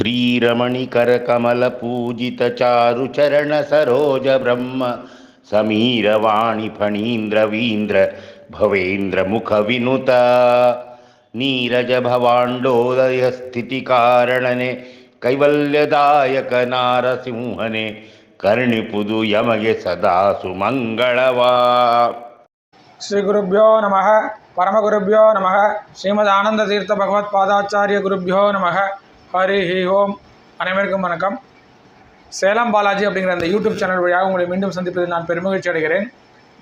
श्रीरमणिकरकमलपूजितचारुचरणसरोजब्रह्म समीरवाणि फणीन्द्रवीन्द्र भवेन्द्रमुखविनुता नीरजभवाण्डोदयस्थितिकारणने कैवल्यदायकनारसिंहने कर्णिपुदु यमगे सदा सुमङ्गलवा श्रीगुरुभ्यो नमः परमगुरुभ्यो नमः श्रीमदानन्दतीर्थभगवत्पादाचार्यगुरुभ्यो नमः ஹரி ஹி ஓம். அனைவருக்கும் வணக்கம். சேலம் பாலாஜி அப்படிங்கிற அந்த யூடியூப் சேனல் வழியாக உங்களை மீண்டும் சந்திப்பதில் நான் பெருமகிழ்ச்சி அடைகிறேன்.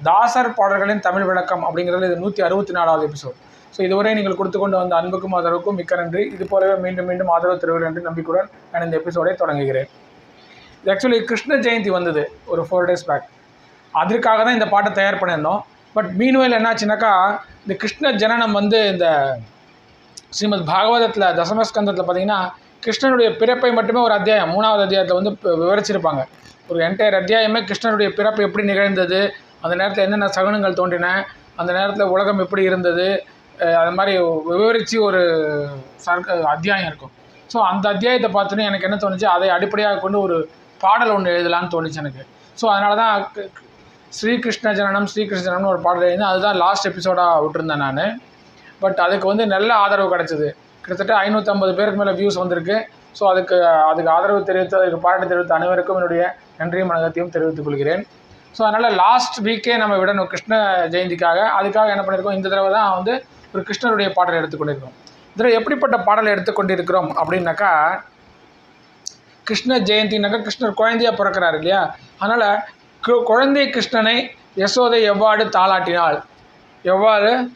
தாசர் பாடல்களின் தமிழ் விளக்கம் அப்படிங்கிறது இது நூற்றி அறுபத்தி நாலாவது எபிசோட் ஸோ இதுவரை நீங்கள் கொடுத்து கொண்டு வந்த அன்புக்கும் ஆதரவுக்கும் மிக்க நன்றி. இது போலவே மீண்டும் மீண்டும் ஆதரவு தருவீர்கள் என்று நம்பிக்கையுடன் நான் இந்த எபிசோடை தொடங்குகிறேன். இது ஆக்சுவலி கிருஷ்ண ஜெயந்தி வந்தது ஒரு ஃபோர் டேஸ் பேக் அதற்காக தான் இந்த பாட்டை தயார் பண்ணியிருந்தோம். பட் மீன்வேல் என்னாச்சுனாக்கா இந்த கிருஷ்ண ஜனனம் வந்து இந்த ஸ்ரீமத் பாகவதத்தில் தசமஸ்கந்தத்தில் பார்த்தீங்கன்னா கிருஷ்ணனுடைய பிறப்பை மட்டுமே ஒரு அத்தியாயம் மூணாவது அத்தியாயத்தில் வந்து விவரிச்சிருப்பாங்க. ஒரு என்டையர் அத்தியாயமே கிருஷ்ணனுடைய பிறப்பு எப்படி நிகழ்ந்தது அந்த நேரத்தில் என்னென்ன சகுனங்கள் தோன்றின அந்த நேரத்தில் உலகம் எப்படி இருந்தது அது மாதிரி விவரித்து ஒரு சர்க்க அத்தியாயம் இருக்கும். ஸோ அந்த அத்தியாயத்தை பார்த்தோன்னே எனக்கு என்ன தோணுச்சு அதை அடிப்படையாக கொண்டு ஒரு பாடல் ஒன்று எழுதலான்னு தோணுச்சு எனக்கு. ஸோ அதனால தான் ஸ்ரீகிருஷ்ண ஜனனம் ஸ்ரீகிருஷ்ண ஜனனம்னு ஒரு பாடல் எழுதி அதுதான் லாஸ்ட் எபிசோடாக விட்டுருந்தேன் நான். பட் அதுக்கு வந்து நல்ல ஆதரவு கிடச்சிது. கிட்டத்தட்ட ஐநூற்றம்பது பேருக்கு மேலே வியூஸ் வந்திருக்கு. ஸோ அதுக்கு அதுக்கு ஆதரவு தெரிவித்து அதுக்கு பாராட்டு தெரிவித்த அனைவருக்கும் என்னுடைய நன்றியும் வணக்கத்தையும் தெரிவித்துக் கொள்கிறேன். ஸோ அதனால் லாஸ்ட் வீக்கே நம்ம விடணும் கிருஷ்ண ஜெயந்திக்காக. அதுக்காக என்ன பண்ணியிருக்கோம் இந்த தடவை தான் வந்து ஒரு கிருஷ்ணருடைய பாடலை எடுத்துக்கொண்டிருக்கோம் இதில் எப்படிப்பட்ட பாடலை எடுத்துக்கொண்டிருக்கிறோம் அப்படின்னாக்கா கிருஷ்ண ஜெயந்தினாக்கா கிருஷ்ணர் குழந்தையாக பிறக்கிறார் இல்லையா? அதனால் கு- குழந்தை கிருஷ்ணனை யசோதை எவ்வாறு தாளாட்டினாள்? எவ்வாறு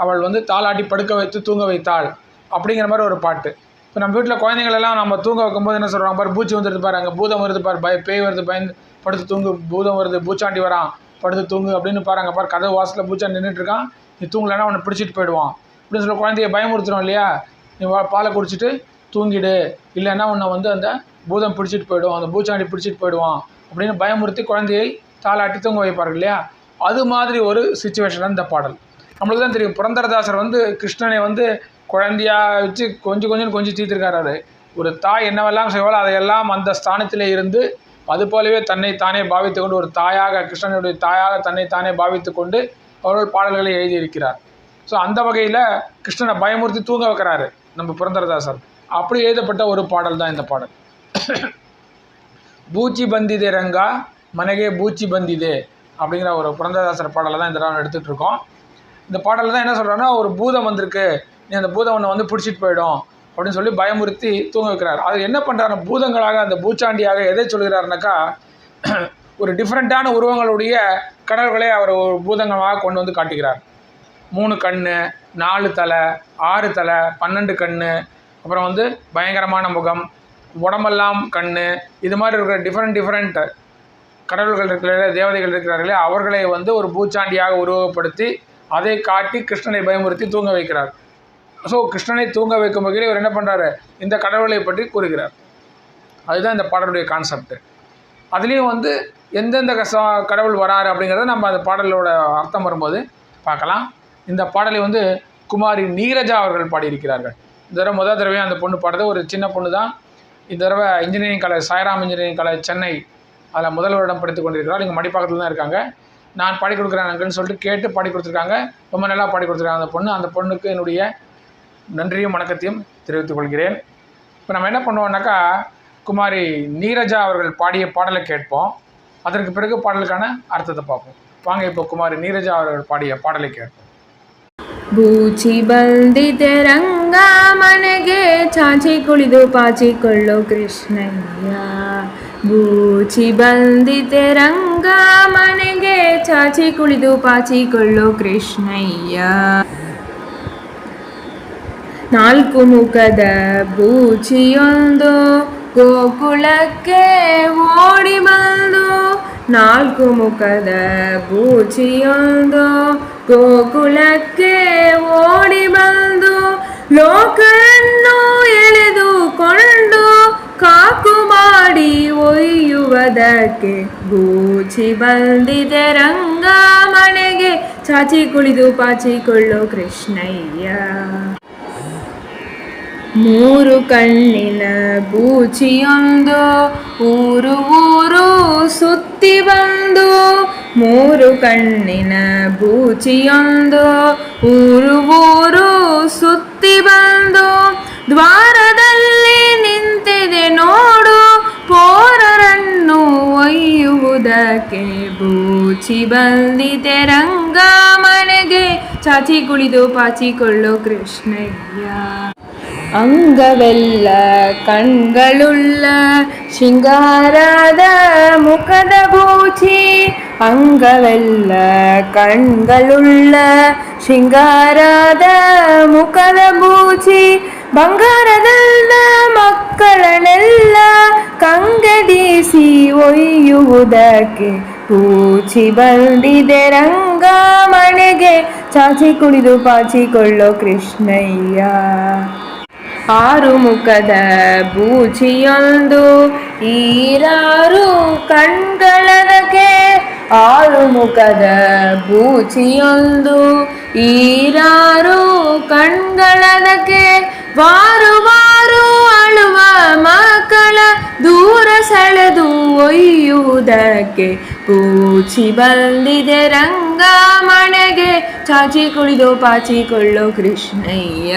அவள் வந்து தாளாட்டி படுக்க வைத்து தூங்க வைத்தாள். அப்படிங்கிற மாதிரி ஒரு பாட்டு. இப்போ நம்ம வீட்டில் குழந்தைங்களெல்லாம் நம்ம தூங்க வைக்கும்போது என்ன சொல்கிறாங்க பாரு பூச்சி வந்துருது பாரு அங்கே பூதம் வருது பாரு பய பேய் வருது பயந்து படுத்து தூங்கு பூதம் வருது பூச்சாண்டி வரான் படுத்து தூங்கு அப்படின்னு பாருங்க. பாரு கதவு வாசலில் பூச்சாண்டி நின்றுட்டு இருக்கான். நீ தூங்கலைன்னா அவனை பிடிச்சிட்டு போயிடுவான். அப்படின்னு சொல்ல குழந்தைய பயமுறுத்துறோம் இல்லையா? நீ வா- பாலை குடிச்சிட்டு தூங்கிடு. இல்லைன்னா உன்னை வந்து அந்த பூதம் பிடிச்சிட்டு போயிடும் அந்த பூச்சாண்டி பிடிச்சிட்டு போயிடுவான் அப்படின்னு பயமுறுத்தி குழந்தையை தாளாட்டி தூங்க வைப்பார்கள் இல்லையா? அது மாதிரி ஒரு சுச்சுவேஷன் இந்த பாடல். நம்மளுக்கு தான் தெரியும். புரந்தரதாசர் வந்து கிருஷ்ணனை வந்து குழந்தையா வச்சு கொஞ்சம் கொஞ்சம் கொஞ்சம் தீர்த்திருக்காரு ஒரு தாய் என்னவெல்லாம் செய்வாளோ அதையெல்லாம் அந்த ஸ்தானத்திலே இருந்து அது போலவே தன்னை தானே பாவித்து கொண்டு ஒரு தாயாக கிருஷ்ணனுடைய தாயாக தன்னை தானே பாவித்து கொண்டு அவர்கள் பாடல்களை எழுதியிருக்கிறார். ஸோ அந்த வகையில் கிருஷ்ணனை பயமுறுத்தி தூங்க வைக்கிறாரு நம்ம புரந்தரதாசர். அப்படி எழுதப்பட்ட ஒரு பாடல் தான் இந்த பாடல். பூச்சி பந்திதே ரங்கா மனகே பூச்சி பந்திதே அப்படிங்கிற ஒரு புரந்தரதாசர் பாடலை தான் இந்த நாள் எடுத்துகிட்டு இருக்கோம். இந்த பாடலில் தான் என்ன சொல்கிறான்னா ஒரு பூதம் வந்திருக்கு. நீ அந்த பூதம் ஒன்று வந்து பிடிச்சிட்டு போயிடும். அப்படின்னு சொல்லி பயமுறுத்தி தூங்க வைக்கிறார். அது என்ன பண்ணுறாரு பூதங்களாக அந்த பூச்சாண்டியாக எதை சொல்கிறாருனாக்கா ஒரு டிஃப்ரெண்ட்டான உருவங்களுடைய கடல்களை அவர் ஒரு பூதங்களாக கொண்டு வந்து காட்டுகிறார். மூணு கண் நாலு தலை ஆறு தலை பன்னெண்டு கண் அப்புறம் வந்து பயங்கரமான முகம் உடம்பெல்லாம் கண் இது மாதிரி இருக்கிற டிஃப்ரெண்ட் டிஃப்ரெண்ட் கடவுள்கள் இருக்கிற தேவதைகள் இருக்கிறார்களே அவர்களை வந்து ஒரு பூச்சாண்டியாக உருவகப்படுத்தி அதை காட்டி கிருஷ்ணனை பயமுறுத்தி தூங்க வைக்கிறார். ஸோ கிருஷ்ணனை தூங்க வைக்கும் வகையில் இவர் என்ன பண்ணுறாரு இந்த கடவுளை பற்றி கூறுகிறார். அதுதான் இந்த பாடலுடைய கான்செப்ட் அதுலேயும் வந்து எந்தெந்த கடவுள் வராரு அப்படிங்கிறத நம்ம அந்த பாடலோட அர்த்தம் வரும்போது பார்க்கலாம். இந்த பாடலை வந்து குமாரி நீரஜா அவர்கள் பாடியிருக்கிறார்கள். இந்த தடவை முதல் தடவையாக அந்த பொண்ணு பாடுறது. ஒரு சின்ன பொண்ணு தான் இந்த தடவை engineering college Sairam engineering college Chennai. அதில் முதல்வரிடம் படித்து கொண்டிருக்கிறார். இங்கே மடிப்பாக்கத்தில் தான் இருக்காங்க. நான் பாடி கொடுக்குறேன் அங்கிள்னு சொல்லிட்டு கேட்டு பாடி கொடுத்துருக்காங்க ரொம்ப நல்லா பாடி கொடுத்துருக்காங்க அந்த பொண்ணு அந்த பொண்ணுக்கு என்னுடைய நன்றியும் வணக்கத்தையும் தெரிவித்துக் கொள்கிறேன் இப்போ நம்ம என்ன பண்ணுவோம்னாக்கா குமாரி நீரஜா அவர்கள் பாடிய பாடலை கேட்போம் அதற்கு பிறகு பாடலுக்கான அர்த்தத்தை பார்ப்போம் வாங்க இப்போ குமாரி நீரஜா அவர்கள் பாடிய பாடலை கேட்போம் ಬೂಚಿ ಬಂದಿದೆ ರಂಗ ಮನೆಗೆ ಚಾಚಿ ಕುಳಿದು ಪಾಚಿಕೊಳ್ಳೋ ಕೃಷ್ಣಯ್ಯ ಬೂಚಿ ಬಂದಿದೆ ರಂಗ ಮನೆಗೆ, ಚಾಚಿ ಕುಳಿದು ಪಾಚಿಕೊಳ್ಳೋ ಕೃಷ್ಣಯ್ಯ. ನಾಲ್ಕು ಮುಖದ ಬೂಚಿಯೊಂದು ಗೋಕುಲಕ್ಕೆ ಓಡಿ ಬಂದು, ನಾಲ್ಕು ಮುಖದ ಬೂಚಿಯೊಂದು ಗೋಕುಲಕ್ಕೆ ಓಡಿ ಬಂದು, ಲೋಕವನ್ನು ಎಳೆದುಕೊಂಡು ಕಾಕು ಮಾಡಿ ಒಯ್ಯುವುದಕ್ಕೆ ಗೂಚಿ ಬಂದಿದೆ ರಂಗ ಮನೆಗೆ. ಚಾಚಿ ಕುಳಿದು ಪಾಚಿಕೊಳ್ಳೋ ಕೃಷ್ಣಯ್ಯ. ಮೂರು ಕಣ್ಣಿನ ಬೂಚಿಯೊಂದು ಊರು ಊರು ಸುತ್ತಿ ಬಂದು. ಮೂರು ಕಣ್ಣಿನ ಬೂಚಿಯೊಂದು ಊರು ಊರು ಸುತ್ತಿ ಬಂದು. ದ್ವಾರದಲ್ಲಿ ನಿಂತಿದೆ ನೋಡು, ಪೋರರನ್ನು ಒಯ್ಯುವುದಕ್ಕೆ ಬೂಚಿ ಬಂದಿದೆ ರಂಗ ಮನೆಗೆ. ಚಾಚಿ ಕುಳಿದು ಪಾಚಿಕೊಳ್ಳೋ ಕೃಷ್ಣಯ್ಯ. ಅಂಗವೆಲ್ಲ ಕಣ್ಗಳುಳ್ಳ ಶೃಂಗಾರದ ಮುಖದ ಬೂಚಿ. ಅಂಗವೆಲ್ಲ ಕಣ್ಗಳುಳ್ಳ ಶೃಂಗಾರದ ಮುಖದ ಬೂಚಿ. ಬಂಗಾರದಲ್ಲ ಮಕ್ಕಳನ್ನೆಲ್ಲ ಕಂಗಡಿಸಿ ಒಯ್ಯುವುದಕ್ಕೆ ಪೂಚಿ ಬಂದಿದೆ ರಂಗ ಮನೆಗೆ. ಚಾಚಿ ಪಾಚಿ ಪಾಚಿಕೊಳ್ಳೋ ಕೃಷ್ಣಯ್ಯ. ಆರು ಮುಖದ ಬೂಚಿಯೊಂದು ಈರಾರು ಕಣ್ಗಳದಕ್ಕೆ. ಆರು ಮುಖದ ಬೂಚಿಯೊಂದು ಈರಾರು ಕಣ್ಗಳದಕ್ಕೆ. ವಾರು ವಾರು ಅಳುವ ಮಕ್ಕಳ ದೂರ ಸೆಳೆದು ಒಯ್ಯುವುದಕ್ಕೆ ಪೂಚಿ ಬಂದಿದೆ ರಂಗ ಮಣೆಗೆ, ಚಾಚಿ ಕುಳಿದು ಪಾಚಿಕೊಳ್ಳೋ ಕೃಷ್ಣಯ್ಯ.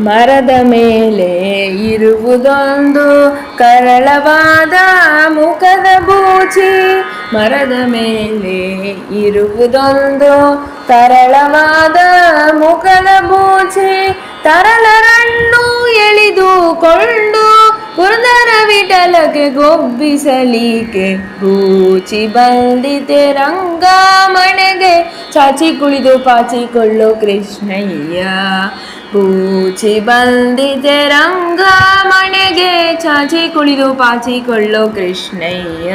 ಮರದ ಮೇಲೆ ಇರುವುದೊಂದು ಕರಳವಾದ ಮುಖದ ಬೂಚಿ, ಮರದ ಮೇಲೆ ಇರುವುದೊಂದು ಕರಳವಾದ ಮುಖದ ಬೂಚಿ ತರಳರನ್ನು ವಿಠಲಕ್ಕೆ ಗೊಬ್ಬಿಸಲಿಕ್ಕೆ ಬೂಚಿ ಬಂದಿದೆ ರಂಗ ಮನೆಗೆ ಚಾಚಿ ಕುಳಿದು ಪಾಚಿಕೊಳ್ಳೋ ಕೃಷ್ಣಯ್ಯ ಬೂಚಿ ಬಂದಿದೆ ರಂಗ ಮನೆಗೆ ಚಾಚಿ ಕುಳಿದು ಪಾಚಿಕೊಳ್ಳೋ கృஷ்ணய்ய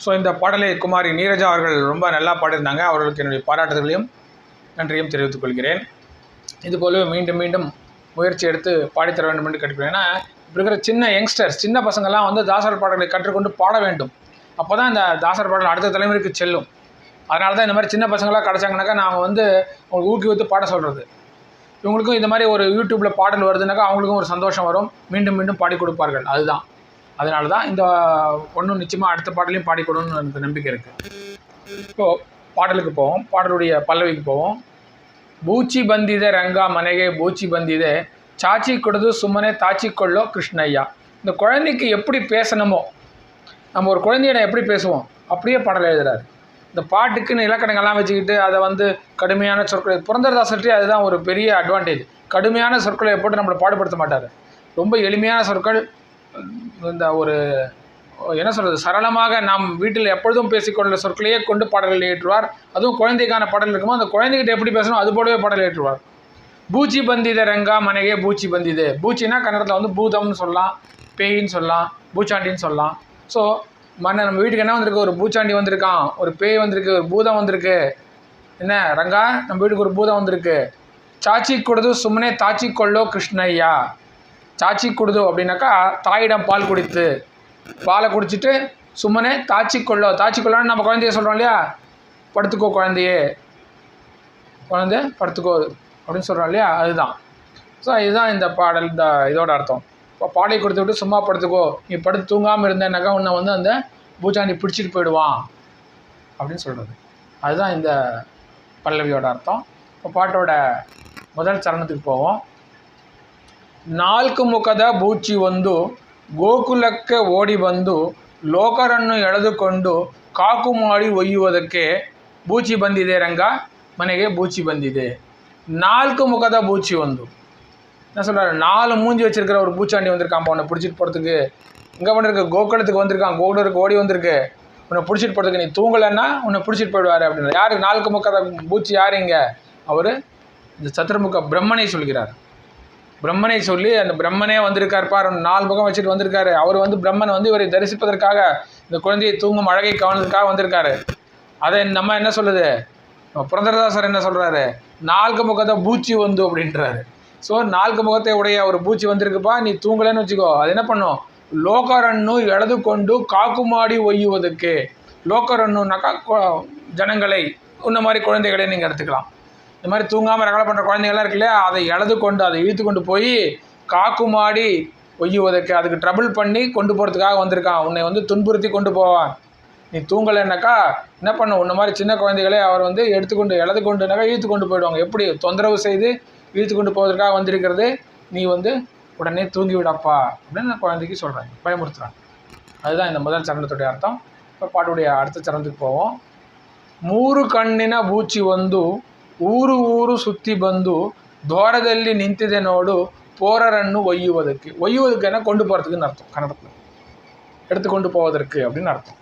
ஸோ இந்த பாடலை குமாரி நீரஜா அவர்கள் ரொம்ப நல்லா பாடியிருந்தாங்க அவர்களுக்கு என்னுடைய பாராட்டுதலையும் நன்றியும் தெரிவித்துக் கொள்கிறேன் இதுபோல மீண்டும் மீண்டும் முயற்சி எடுத்து பாடித்தர வேண்டும் என்று கேட்டுக்கிறேன் ஏன்னா இப்போ இருக்கிற சின்ன யங்ஸ்டர்ஸ் சின்ன பசங்கள்லாம் வந்து தாசர் பாடல்களை கற்றுக்கொண்டு பாட வேண்டும். அப்போ தான் இந்த தாசர் பாடல் அடுத்த தலைமுறைக்கு செல்லும். அதனால தான் இந்த மாதிரி சின்ன பசங்களாக கிடச்சாங்கனாக்கா நாங்கள் வந்து உங்களுக்கு ஊக்குவித்து பாட சொல்கிறது இவங்களுக்கும் இந்த மாதிரி ஒரு யூடியூப்பில் பாடல் வருதுன்னாக்கா அவங்களுக்கும் ஒரு சந்தோஷம் வரும். மீண்டும் மீண்டும் பாடி கொடுப்பார்கள். அதுதான். அதனால தான் இந்த ஒன்றும் நிச்சயமாக அடுத்த பாடலையும் பாடி கொடுன்னு எனக்கு நம்பிக்கை இருக்குது இப்போது பாடலுக்கு போவோம். பாடலுடைய பல்லவிக்கு போவோம். பூச்சி பந்திதே ரங்கா மனைகே பூச்சி பந்திதே சாச்சி கொடுது சும்மனே தாச்சிக்கொள்ளோ கிருஷ்ணய்யா. இந்த குழந்தைக்கு எப்படி பேசணுமோ நம்ம ஒரு குழந்தையிட எப்படி பேசுவோம்? அப்படியே பாடல் எழுதுறாரு. இந்த பாட்டுக்குன்னு இலக்கணங்கள்லாம் வச்சுக்கிட்டு அதை வந்து கடுமையான சொற்களை புரந்தரதாசர்கிட்டே அதுதான் ஒரு பெரிய அட்வான்டேஜ் கடுமையான சொற்களை போட்டு நம்மளை பாடுபடுத்த மாட்டார். ரொம்ப எளிமையான சொற்கள் இந்த ஒரு என்ன சொல்கிறது சரளமாக நாம் வீட்டில் எப்பொழுதும் பேசிக்கொண்ட சொற்களையே கொண்டு பாடல்கள் ஏற்றுவார் அதுவும் குழந்தைக்கான பாடல் இருக்குமோ அந்த குழந்தைகிட்ட எப்படி பேசணும் அது போலவே பாடல் ஏற்றுவார் பூச்சி பந்தித ரங்கா மனைகே பூச்சி பந்திது. பூச்சினா கன்னடத்தில் வந்து பூதம்னு சொல்லலாம் பேயின்னு சொல்லலாம் பூச்சாண்டின்னு சொல்லலாம். ஸோ மன்ன நம்ம வீட்டுக்கு என்ன வந்திருக்கு? ஒரு பூச்சாண்டி வந்திருக்கான். ஒரு பேய் வந்திருக்கு ஒரு பூதம் வந்திருக்கு. என்ன ரங்கா நம்ம வீட்டுக்கு ஒரு பூதம் வந்திருக்கு. சாச்சி கொடுது சும்மனே தாச்சி கொள்ளோ கிருஷ்ணய்யா. சாச்சி கொடுது அப்படின்னாக்கா தாயிடம் பால் குடித்து பாலை குடிச்சிட்டு சும்மனே தாச்சி கொள்ளோ தாச்சி கொள்ளோன்னு நம்ம குழந்தைய சொல்கிறோம் இல்லையா? படுத்துக்கோ குழந்தையே. குழந்தை படுத்துக்கோ. அப்படின்னு சொல்கிறோம் இல்லையா அதுதான் ஸோ இதுதான் இந்த பாடல் இந்த இதோட அர்த்தம் இப்போ பாலை கொடுத்து விட்டு சும்மா படுத்துக்கோ நீ படுத்து தூங்காமல் இருந்தேன்னாக்கா உன்னை வந்து அந்த பூச்சாண்டி பிடிச்சிட்டு போயிடுவான் அப்படின்னு சொல்கிறது அதுதான் இந்த பல்லவியோட அர்த்தம் இப்போ பாட்டோட முதல் சரணத்துக்கு போவோம் ನಾಲ್ಕು ಮುಖದ ಬೂಚಿ ಒಂದು ಗೋಕುಲಕ್ಕೆ ಓಡಿ ಬಂದು ಲೋಕರನ್ನು ಎಳೆದುಕೊಂಡು ಕಾಕು ಮಾಡಿ ಒಯ್ಯುವುದಕ್ಕೆ ಬೂಚಿ ಬಂದಿದೆ ರಂಗ ಮನೆಗೆ ಬೂಚಿ ಬಂದಿದೆ நான்கு முகத பூச்சி வந்து என்ன சொல்கிறாரு நாலு மூஞ்சி வச்சிருக்கிற ஒரு பூச்சாண்டி வந்திருக்கான் அவனை பிடிச்சிட்டு போகிறதுக்கு இங்கே பண்ணிருக்கு கோகுலத்துக்கு வந்திருக்கான் கோகுலருக்கு ஓடி வந்திருக்கு. உன்னை பிடிச்சிட்டு போகிறதுக்கு நீ தூங்கலைன்னா உன்னை பிடிச்சிட்டு போயிடுவார் அப்படின்னு. யார் நான்கு முகத பூச்சி யார் இங்கே? அவர் இந்த சத்துருமுக பிரம்மனை சொல்கிறார். பிரம்மனை சொல்லி அந்த பிரம்மனே வந்திருக்கார் பார் நாலு முகம் வச்சுட்டு வந்திருக்காரு. அவர் வந்து பிரம்மன் வந்து இவரை தரிசிப்பதற்காக இந்த குழந்தையை தூங்கும் அழகை கவனத்துக்காக வந்திருக்காரு. அதை நம்ம என்ன சொல்லுது? புரந்தரதாசர் என்ன சொல்கிறாரு நான்கு முகத்தை பூச்சி வந்து அப்படின்றாரு. ஸோ நான்கு முகத்தை உடைய ஒரு பூச்சி வந்திருக்குப்பா நீ தூங்கலைன்னு வச்சுக்கோ. அது என்ன பண்ணும்? லோகரண்ணு எழுது கொண்டு காக்குமாடி ஒய்யுவதுக்கு லோகரன்னுனாக்கா ஜனங்களை இந்த மாதிரி குழந்தைகளை நீங்கள் எடுத்துக்கலாம். இந்த மாதிரி தூங்காமல் ரகலை பண்ணுற குழந்தைகள்லாம் இருக்குல்லையா அதை எழுது கொண்டு அதை இழுத்து கொண்டு போய் காக்குமாடி ஒய்யுவதற்கு அதுக்கு ட்ரபிள் பண்ணி கொண்டு போகிறதுக்காக வந்திருக்கான். உன்னை வந்து துன்புறுத்தி கொண்டு போவான். நீ தூங்கலைன்னாக்கா என்ன பண்ண? உன்ன மாதிரி சின்ன குழந்தைகளே அவர் வந்து எடுத்துக்கொண்டு எழுது கொண்டுனாக்கா இழுத்து கொண்டு போயிடுவாங்க. எப்படி? தொந்தரவு செய்து இழுத்து கொண்டு போவதற்காக வந்திருக்கிறது. நீ வந்து உடனே தூங்கிவிடப்பா அப்படின்னு நான் குழந்தைக்கு சொல்கிறாங்க பயமுறுத்துகிறேன் அதுதான் இந்த முதல் சரணத்துடைய அர்த்தம். இப்போ பாட்டுடைய அடுத்த சரணத்துக்கு போவோம். மூறு ಕಣ್ಣಿನ பூச்சி வந்து ಊರು ಊರು சுற்றி ಬಂದು ದ್ವಾರದಲ್ಲಿ ನಿಂತಿದೆ ನೋಡು போரரன்னு ஒய்யுவதற்கு. ஒய்யுவதற்கு என்ன? கொண்டு போகிறதுக்குன்னு அர்த்தம். கன்னடத்தில். எடுத்துக்கொண்டு போவதற்கு அப்படின்னு அர்த்தம்.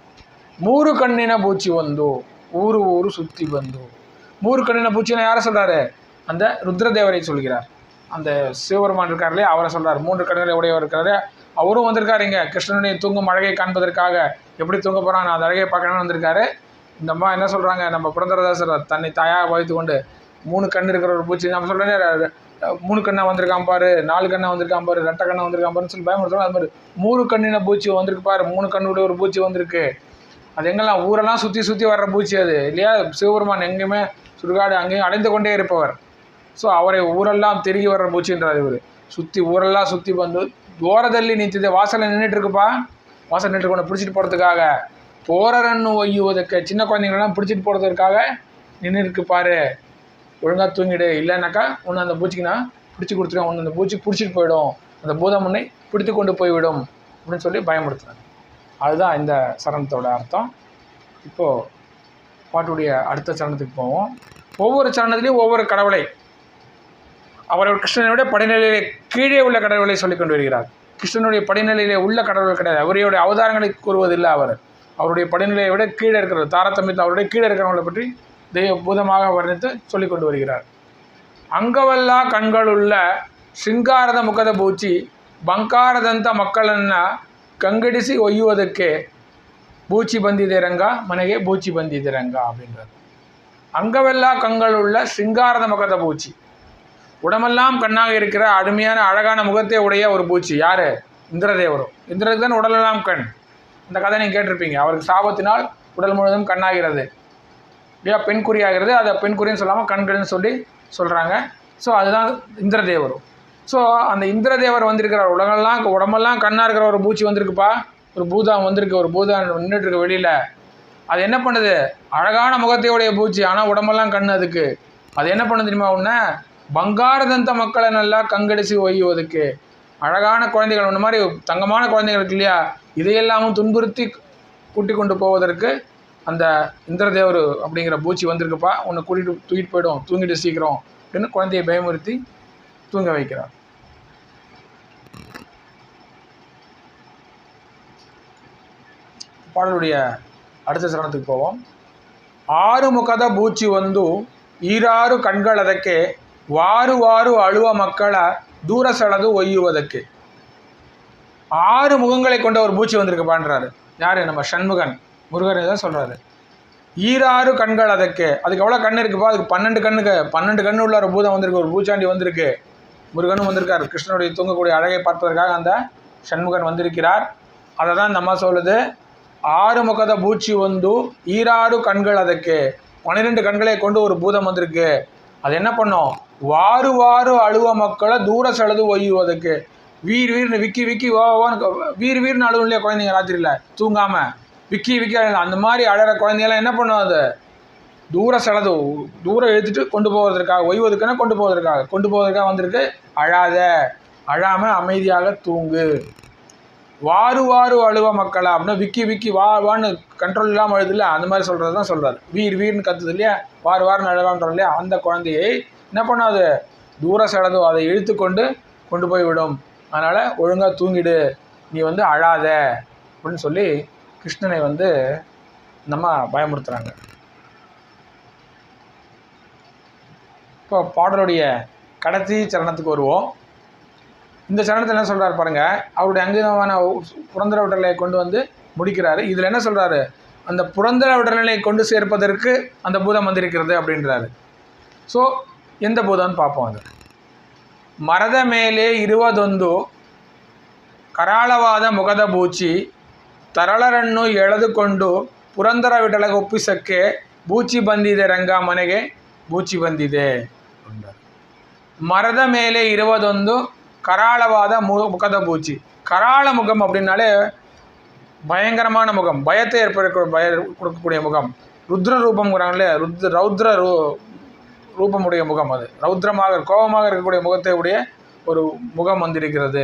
ಮೂರು ಕಣ್ಣಿನ பூச்சி ಒಂದು ஊரு ஊரு சுத்தி ಬಂದು மூறு கண்ணின பூச்சினா யாரை சொல்கிறாரு அந்த ருத்ரதேவரை சொல்கிறார் அந்த சிவபெருமான் இருக்கார் இல்லையா அவரை சொல்கிறார் மூன்று கண்களை உடையவர் இருக்காரு அவரும் வந்திருக்காரு இங்கே கிருஷ்ணனுடைய தூங்கும் அழகை காண்பதற்காக எப்படி தூங்க போகிறான் அந்த அழகை பார்க்கணும்னு வந்திருக்காரு இந்த அம்மா என்ன சொல்கிறாங்க நம்ம புரந்தரதாசர் தன்னை தாயாக வைத்து கொண்டு மூணு கண் இருக்கிற ஒரு பூச்சி நம்ம சொல்கிறேன் மூணு கண்ணா வந்திருக்கான் பாரு நாலு கண்ணா வந்திருக்கான் பாரு ரெட்டை கண்ணா வந்திருக்கான் பாருன்னு சொல்லி பயமுறுத்துறோம் அது மாதிரி மூணு கண்ணின பூச்சி வந்திருக்கு பாரு மூணு கண்ணுடைய ஒரு பூச்சி வந்திருக்கு அது எங்கெல்லாம் ஊரெல்லாம் சுற்றி சுற்றி வர்ற பூச்சி அது இல்லையா? சிவபெருமான் எங்கேயுமே சுடுகாடு அங்கேயும் அடைந்து கொண்டே இருப்பவர். ஸோ அவரை ஊரெல்லாம் ತಿರುಗಿ வர்ற பூச்சின்றார் இவர். சுற்றி ஊரெல்லாம் சுற்றி வந்து ஓரதள்ளி நித்தியதை வாசலில் நின்றுட்டுருக்குப்பா வாசல் நின்று கொண்டு பிடிச்சிட்டு போகிறதுக்காக போரன்னு ஒய்யுவதற்கு சின்ன குழந்தைங்களெல்லாம் பிடிச்சிட்டு போகிறதுக்காக நின்று இருக்கு ஒழுங்காக தூங்கிடு. இல்லைனாக்கா ஒன்று அந்த பூச்சிக்கு நான் பிடிச்சி கொடுத்துருவேன். ஒன்று அந்த பூச்சி பிடிச்சிட்டு போயிடும். அந்த பூதம் உன்னை பிடித்து கொண்டு போய்விடும் அப்படின்னு சொல்லி பயமுடுத்துறாங்க அதுதான் இந்த சரணத்தோட அர்த்தம். இப்போது பாட்டுடைய அடுத்த சரணத்துக்கு போவோம். ஒவ்வொரு சரணத்துலேயும் ஒவ்வொரு கடவுளை. அவரவர் கிருஷ்ணனை விட கீழே உள்ள கடவுளை சொல்லிக்கொண்டு வருகிறார். கிருஷ்ணனுடைய படிநிலையிலே உள்ள கடவுள் கிடையாது. அவருடைய அவதாரங்களை கூறுவதில்லை அவர். அவருடைய படிநிலையை விட கீழே இருக்கிற தாரதமியத்தில் அவருடைய கீழே இருக்கிறவங்களை பற்றி தெய்வ பூதமாக வர்ணித்து சொல்லிக் கொண்டு வருகிறார். அங்கவல்லா கண்கள் உள்ள சிங்காரத முகத பூச்சி பங்காரதந்த மக்களன்னா ಕಂಗಡಿಸಿ ಒಯ್ಯುವುದಕ್ಕೆ ಬೂಚಿ ಬಂದಿದೆ ರಂಗ ಮನೆಗೆ ಬೂಚಿ ಬಂದಿದೆ ರಂಗ அப்படின்றது அங்கவெல்லா கண்களுள்ள சிங்காரத முகத பூச்சி உடமெல்லாம் கண்ணாக இருக்கிற அருமையான அழகான முகத்தை உடைய ஒரு பூச்சி யார் இந்திரதேவரும் இந்திரனுக்கு தான் உடலெல்லாம் கண் இந்த கதை நீங்கள் கேட்டிருப்பீங்க அவருக்கு சாபத்தினால் உடல் முழுவதும் கண்ணாகிறது இல்லையா பெண்குறி ஆகிறது அதை பெண்குறின்னு சொல்லாமல் கண்கள்னு சொல்லி சொல்கிறாங்க ஸோ அதுதான் இந்திரதேவரும் ஸோ அந்த இந்திரதேவர் வந்திருக்கிறார். உலகெல்லாம் உடம்பெல்லாம் கண்ணாக இருக்கிற ஒரு பூச்சி வந்திருக்குப்பா. ஒரு பூதம் வந்திருக்கு. ஒரு பூதம் நின்றுட்டு இருக்கு வெளியில். அது என்ன பண்ணுது? அழகான முகத்தையுடைய பூச்சி. ஆனால் உடம்பெல்லாம் கண் அதுக்கு. அது என்ன பண்ணுது தெரியுமா ஒன்று பங்காரதந்த மக்களை நல்லா கங்கடிச்சு ஒய்யுவதுக்கு அழகான குழந்தைகள் ஒன்று மாதிரி தங்கமான குழந்தைகள் இருக்கு இல்லையா? இதையெல்லாமும் துன்புறுத்தி கூட்டி கொண்டு போவதற்கு அந்த இந்திரதேவர் அப்படிங்கிற பூச்சி வந்திருக்குப்பா. உன்னை கூட்டிகிட்டு தூக்கிட்டு போயிடும். தூங்கிட்டு சீக்கிரம். அப்படின்னு குழந்தையை பயமுறுத்தி தூங்க வைக்கிறார். பாடலுடைய அடுத்த சரணத்துக்கு போவோம் ಆರು ಮುಖದ ಬೂಚಿ ಒಂದು ಈರಾರು ಕಣ್ಗಳದಕ್ಕೆ ವಾರು ವಾರು ಅಳುವ ಮಕ್ಕಳ ದೂರ ಸೆಳೆದು ಒಯ್ಯುವುದಕ್ಕೆ ஆறு முகங்களை கொண்ட ஒரு பூச்சி வந்திருக்குப்பான்றாரு யார் நம்ம சண்முகன் முருகன் தான் சொல்கிறாரு ஈராறு கண்கள் அதுக்கு அதுக்கு எவ்வளோ கண் இருக்குப்பா அதுக்கு பன்னெண்டு கண்ணுக்கு பன்னெண்டு கண்ணு உள்ள ஒரு பூதம் வந்திருக்கு ஒரு பூச்சாண்டி வந்திருக்கு முருகனும் வந்திருக்காரு கிருஷ்ணனுடைய தூங்கக்கூடிய அழகை பார்ப்பதற்காக அந்த சண்முகன் வந்திருக்கிறார் அதை தான் இந்த அம்மா சொல்லுது ஆறு முகத பூச்சி வந்து ஈராறு கண்கள் அதுக்கு பன்னிரெண்டு கண்களை கொண்டு ஒரு பூதம் வந்திருக்கு. அது என்ன பண்ணும்? வாரு வாறு அழுவ மக்களை தூர செலது ஒய்யுவதற்கு வீர் வீர்னு விக்கி விக்கி ஓவான்னு வீர் வீர்னு அழுவும் இல்லையா குழந்தைங்க ராத்திரியில்? தூங்காமல் விக்கி விக்கி அந்த மாதிரி அழகிற குழந்தைங்களாம் என்ன பண்ணும் அது? தூர செலது தூரம் எழுத்துட்டு கொண்டு போவதற்காக ஒய்வதற்குன்னா கொண்டு போவதற்காக கொண்டு போவதற்காக வந்திருக்கு. அழாத. அழாமல் அமைதியாக தூங்கு. வாரு வாரு அழுவ மக்களா அப்படின்னா விக்கி விக்கி வா வான்னு கண்ட்ரோல் இல்லாமல் அழுது இல்லையா? அந்த மாதிரி சொல்கிறது தான் சொல்கிறார் வீர் வீர்னு கத்துது இல்லையா? வாரு வாருன்னு அழுவான்றோம் இல்லையா? அந்த குழந்தையை என்ன பண்ணாது? தூர செலதோ அதை இழுத்து கொண்டு கொண்டு போய் விடும். அதனால் ஒழுங்காக தூங்கிடு. நீ வந்து அழாத. அப்படின்னு சொல்லி கிருஷ்ணனை வந்து நம்ம பயமுறுத்துகிறாங்க இப்போ பாடலுடைய கடைசி சரணத்துக்கு வருவோம். இந்த சரணத்தில் என்ன சொல்கிறாரு பாருங்க அவருடைய அங்கீதமான புரந்தர விடலை கொண்டு வந்து முடிக்கிறாரு இதில் என்ன சொல்கிறாரு அந்த புரந்தர விடலை கொண்டு சேர்ப்பதற்கு அந்த பூதம் வந்திருக்கிறது அப்படின்றாரு ஸோ எந்த பூதம்னு பார்ப்போம் அது ಮರದ ಮೇಲೆ ಇರುವುದೊಂದು ಕರಾಳವಾದ ಮುಖದ ಬೂಚಿ ತರಳರನ್ನು ಎಳೆದುಕೊಂಡು ಪುರಂದರ ವಿಠಲಗೆ ಒಪ್ಪಿಸಕ್ಕೆ ಬೂಚಿ ಬಂದಿದೆ ರಂಗ ಮನೆಗೆ ಬೂಚಿ ಬಂದಿದೆ ಅಂದರು. மரத மேலே இருபதொந்து கராளவாத மு முகத பூச்சி கராள முகம் அப்படின்னாலே பயங்கரமான முகம். பயத்தை ஏற்படுத்த பய கொடுக்கக்கூடிய முகம். ருத்ர ரூபம்ங்கிறாங்களே ருத்ர ரௌத்ர ரூ ரூபமுடைய முகம் அது. ரௌத்ரமாக கோபமாக இருக்கக்கூடிய முகத்தை உடைய ஒரு முகம் வந்திருக்கிறது.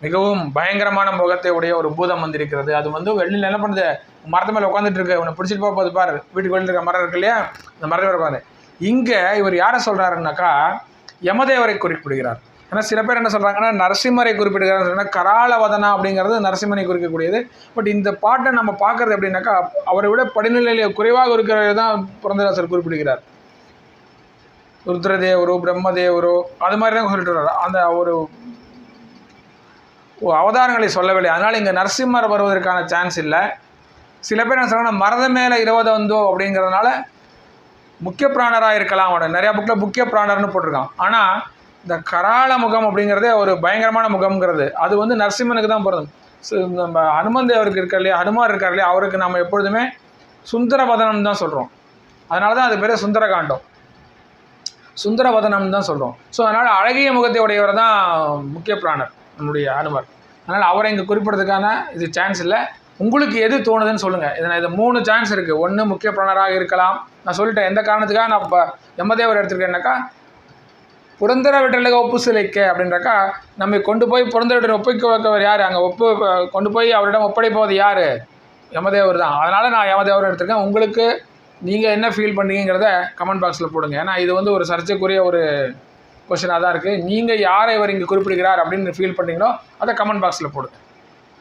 மிகவும் பயங்கரமான முகத்தை உடைய ஒரு பூதம் வந்திருக்கிறது. அது வந்து வெளியில் என்ன பண்ணுது? மரத்து மேலே உட்காந்துட்டு இருக்கு. உன்னை பிடிச்சிட்டு போக போது பாரு. வீட்டுக்கு வெளியில் இருக்க மரம் இருக்கு இல்லையா? அந்த மரத்தில் உட்காந்து இங்கே இவர் யாரை சொல்கிறாருனாக்கா யமதேவரை குறிப்பிடுகிறார். ஏன்னா சில பேர் என்ன சொல்கிறாங்கன்னா நரசிம்மரை குறிப்பிடுகிறார் கராளவதனா அப்படிங்கிறது நரசிம்மனை குறிக்கக்கூடியது. பட் இந்த பாட்டை நம்ம பார்க்குறது எப்படின்னாக்கா அவரை விட படிநிலையில் குறைவாக இருக்கிறவரை தான் புரந்தராசர் குறிப்பிடுகிறார். ருத்ரதேவரோ பிரம்மதேவரோ அது மாதிரி தான் சொல்லிட்டு வர்றாரு. அந்த ஒரு அவதாரங்களை சொல்லவில்லை. அதனால் இங்கே நரசிம்மர் வருவதற்கான சான்ஸ் இல்லை. சில பேர் என்ன சொல்கிறாங்கன்னா மரத மேலே இருபது வந்தோ அப்படிங்கிறதுனால முக்கிய பிராணராக இருக்கலாம் அவனை நிறையா புக்கில் முக்கிய பிராணர்னு போட்டிருக்கான் ஆனால் இந்த கராள முகம் அப்படிங்கிறதே ஒரு பயங்கரமான முகம்ங்கிறது. அது வந்து நரசிம்மனுக்கு தான் பிறந்தது நம்ம ஹனுமன் தேவருக்கு இருக்கார் இல்லையா? ஹனுமார் இருக்கார் இல்லையா? அவருக்கு நம்ம எப்பொழுதுமே சுந்தரவதனம் தான் சொல்கிறோம் அதனால தான் அது பேர் சுந்தரகாண்டம். சுந்தரவதனம் தான் சொல்கிறோம் ஸோ அதனால் அழகிய முகத்தை உடையவர் தான் முக்கிய பிராணர் நம்முடைய அனுமர் அதனால் அவரை இங்கே குறிப்பிடுறதுக்கான இது சான்ஸ் இல்லை. உங்களுக்கு எது தோணுதுன்னு சொல்லுங்கள் இதில் இது மூணு சான்ஸ் இருக்குது ஒன்று முக்கிய பிராணராக இருக்கலாம். நான் சொல்லிட்டேன். எந்த காரணத்துக்காக நான் இப்போ எம்மதேவர் எடுத்திருக்கேன்னாக்கா புரந்தர விட்டலுக்கு ஒப்பு சிலைக்க அப்படின்றக்கா நம்மை கொண்டு போய் புரந்தர ஒப்பிக்க வைக்கவர் யார்? அங்கே ஒப்பு கொண்டு போய் அவரிடம் ஒப்படைப்போவது யார்? யமதேவர் தான். அதனால் நான் யமதேவர் எடுத்திருக்கேன். உங்களுக்கு நீங்கள் என்ன ஃபீல் பண்ணீங்கிறத கமெண்ட் பாக்ஸில் போடுங்க. ஏன்னா இது வந்து ஒரு சர்ச்சைக்குரிய ஒரு கொஷினாக தான் இருக்குது நீங்கள் யாரை இவர் இங்கே குறிப்பிடுகிறார் அப்படின்னு ஃபீல் பண்ணீங்களோ அதை கமெண்ட் பாக்ஸில் போடுங்க.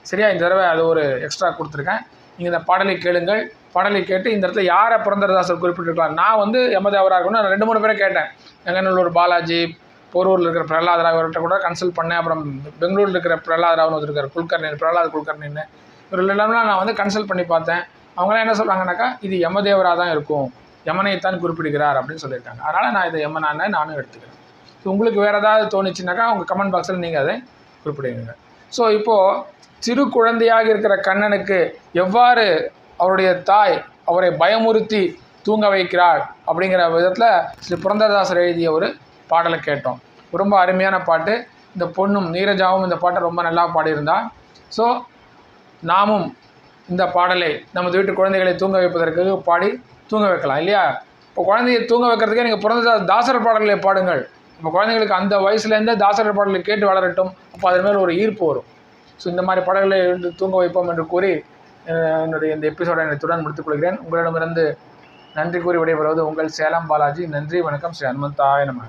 சரியா? இந்த தடவை அது ஒரு எக்ஸ்ட்ரா கொடுத்துருக்கேன். நீங்கள் இந்த பாடலை கேளுங்கள். பாடலை கேட்டு இந்த இடத்துல யாரை புரந்தரதாசர் குறிப்பிட்டிருக்கலாம் நான் வந்து எமதேவராக இருக்கணும் நான் ரெண்டு மூணு பேரை கேட்டேன். எங்கநல்லூர் பாலாஜி போரூரில் இருக்கிற பிரகலாத் ராவ் இவர்கிட்ட கூட கன்சல்ட் பண்ணேன். அப்புறம் பெங்களூரில் இருக்கிற பிரகலாத் ராவ்னு ஒருத்தர் குல்கர்ணின் பிரகலாத் குல்கர்ணின்னு. இவர்கள் எல்லாம்லாம் நான் வந்து கன்சல்ட் பண்ணி பார்த்தேன். அவங்களாம் என்ன சொல்கிறாங்கனாக்கா இது யமதேவராக தான் இருக்கும். யமனைத்தான் குறிப்பிடுகிறார் அப்படின்னு சொல்லியிருக்காங்க. அதனால் நான் இதை யமனான நானும் எடுத்துக்கிறேன். ஸோ உங்களுக்கு வேறு ஏதாவது தோணுச்சுனாக்கா உங்கள் கமெண்ட் பாக்ஸில் நீங்கள் அதை குறிப்பிடுவீங்க ஸோ இப்போது சிறு குழந்தையாக இருக்கிற கண்ணனுக்கு எவ்வாறு அவருடைய தாய் அவரை பயமுறுத்தி தூங்க வைக்கிறாள் அப்படிங்கிற விதத்தில் ஸ்ரீ புரந்தரதாசர் எழுதிய ஒரு பாடலை கேட்டோம். ரொம்ப அருமையான பாட்டு. இந்த பொண்ணும் நீரஜாவும் இந்த பாட்டை ரொம்ப நல்லா பாடியிருந்தா. ஸோ நாமும் இந்த பாடலை நமது வீட்டு குழந்தைகளை தூங்க வைப்பதற்கு பாடி தூங்க வைக்கலாம் இல்லையா? இப்போ குழந்தையை தூங்க வைக்கிறதுக்கே நீங்கள் பிறந்த தாசர் பாடல்களை பாடுங்கள். இப்போ குழந்தைங்களுக்கு அந்த வயசுலேருந்தே தாசர் பாடல்களை கேட்டு வளரட்டும். அப்போ அதன் மேல் ஒரு ஈர்ப்பு வரும். ஸோ இந்த மாதிரி பாடல்களை எழுந்து தூங்க வைப்போம் என்று கூறி என்னுடைய இந்த எபிசோடை என்னுடன் முடித்துக் கொள்கிறேன் உங்களிடமிருந்து நன்றி கூறி விடைபெறுவது உங்கள் சேலம் பாலாஜி. நன்றி வணக்கம். ஸ்ரீ ஹனுமந்தாய நம